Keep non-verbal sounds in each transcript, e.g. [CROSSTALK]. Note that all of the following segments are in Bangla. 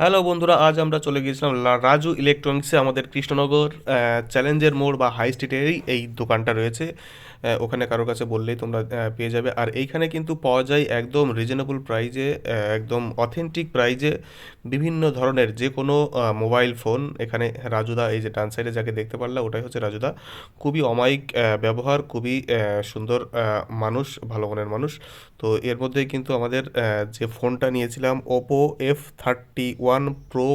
হ্যালো বন্ধুরা, আজ আমরা চলে গিয়েছিলাম রাজু ইলেকট্রনিক্সে আমাদের কৃষ্ণনগর চ্যালেঞ্জের মোড় বা হাই স্ট্রিটেরই এই দোকানটা রয়েছে। ওখানে কারোর কাছে বললেই তোমরা পেয়ে যাবে। আর এইখানে কিন্তু পাওয়া যায় একদম রিজনেবল প্রাইজে একদম অথেন্টিক প্রাইজে বিভিন্ন ধরনের যে কোনো মোবাইল ফোন এখানে রাজুদা, এই যে ডান সাইডে যাকে দেখতে পারলা, ওটাই হচ্ছে রাজুদা। খুবই অমায়িক ব্যবহার, খুবই সুন্দর মানুষ, ভালো মনের মানুষ। তো এর মধ্যেই কিন্তু আমাদের যে ফোনটা নিয়েছিলাম Oppo F thirty one pro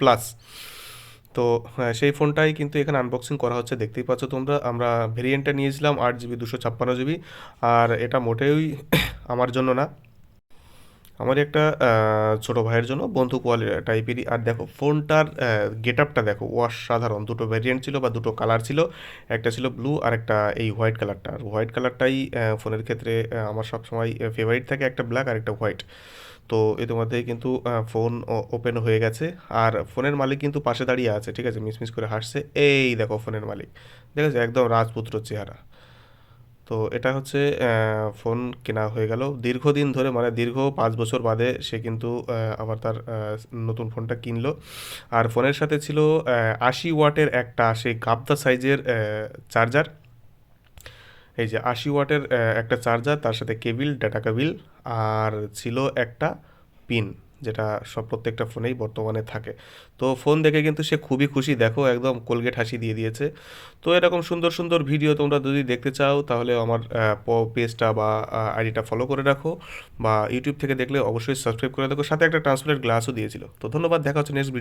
plus তো হ্যাঁ, সেই ফোনটাই কিন্তু এখানে আনবক্সিং করা হচ্ছে দেখতেই পাচ্ছ তোমরা। আমরা ভেরিয়েন্টটা নিয়েছিলাম আট জিবি দুশো ছাপ্পান্ন জিবি আর এটা মোটেই [COUGHS] আমার জন্য না। আমার একটা ছোট ভাইয়ের জন্য বন্ধু কোয়ালি টাইপেরই। আর দেখো, ফোনটার গেট আপটা দেখো, অসাধারণ। দুটো ভেরিয়েন্ট ছিল বা দুটো কালার ছিল। একটা ছিল ব্লু আর একটা এই হোয়াইট কালারটা আর হোয়াইট কালারটাই ফোনের ক্ষেত্রে আমার সবসময় ফেভারিট থাকে একটা ব্ল্যাক আর একটা হোয়াইট তো ইতিমধ্যে কিন্তু ফোন ওপেন হয়ে গেছে। আর ফোনের মালিক কিন্তু পাশে দাঁড়িয়ে আছে, ঠিক আছে? মিসমিস করে হাসছে। এই দেখো ফোনের মালিক। ঠিক আছে একদম রাজপুত্র চেহারা। তো এটা হচ্ছে ফোন কেনা হয়ে গেল। দীর্ঘদিন ধরে মানে দীর্ঘ পাঁচ বছর বাদে সে কিন্তু আবার তার নতুন ফোনটা কিনলো। আর ফোনের সাথে ছিল আশি ওয়াটের একটা, সেই গাবদা সাইজের চার্জার। এই যে আশি ওয়াটের একটা চার্জার, তার সাথে কেবিল, ডাটা কেবিল, আর ছিল একটা পিন। যেটা সব প্রত্যেকটা ফোনেই বর্তমানে থাকে। তো ফোন দেখে কিন্তু সে খুবই খুশি। দেখো একদম কোলগেট হাসি দিয়ে দিয়েছে। তো এরকম সুন্দর সুন্দর ভিডিও তোমরা যদি দেখতে চাও, তাহলে আমার পেজটা বা আইডিটা ফলো করে রাখো বা ইউটিউব থেকে দেখলে অবশ্যই সাবস্ক্রাইব করে দেখো সাথে একটা ট্রান্সপারেন্ট গ্লাসও দিয়েছিল। তো ধন্যবাদ, দেখা হচ্ছে নেক্সট